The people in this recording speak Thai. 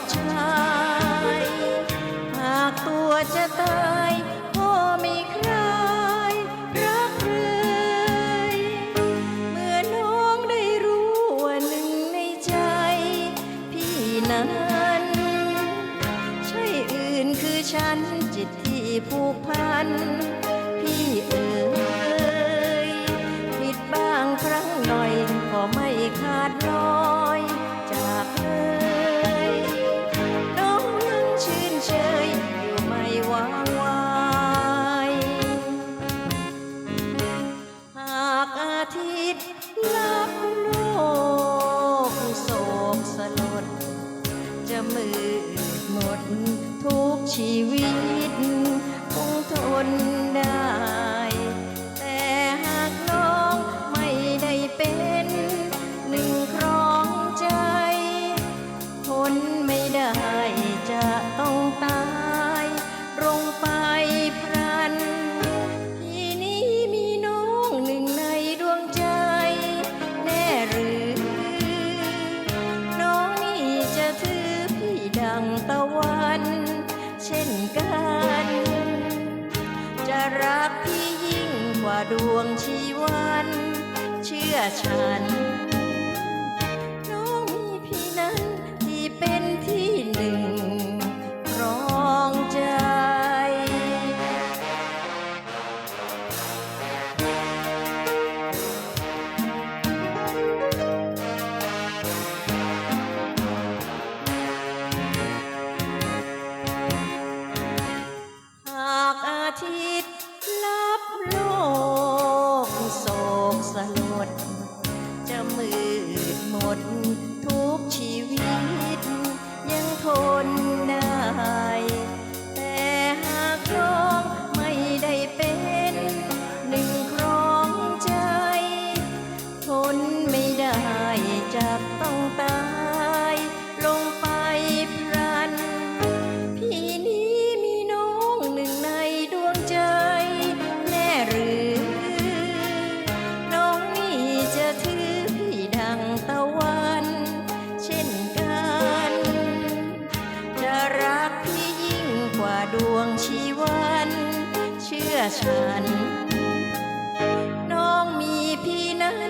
ดชายหากตัวจะตายก็ไม่ใครรักเลยเมื่อน้องได้รู้ว่าหนึ่งในใจ พี่นั้น ใช่อื่นคือฉันจิตที่ผูกพัน พี่เอ๋ยผิดบ้างครั้งหน่อยก็ไม่ขาดลอย จะมืดหมดทุกชีวิต คงทนได้ ช่นกัน จะรักพี่ยิ่งกว่าดวงชีวัน เชื่อฉัน น้องมีพี่นั้น ทิตย์ลับโลกโศกสลด จะมืดหมดทุกชีวิต ยังทน วงชีวันเชื่อฉัน น้องมีพี่นั้น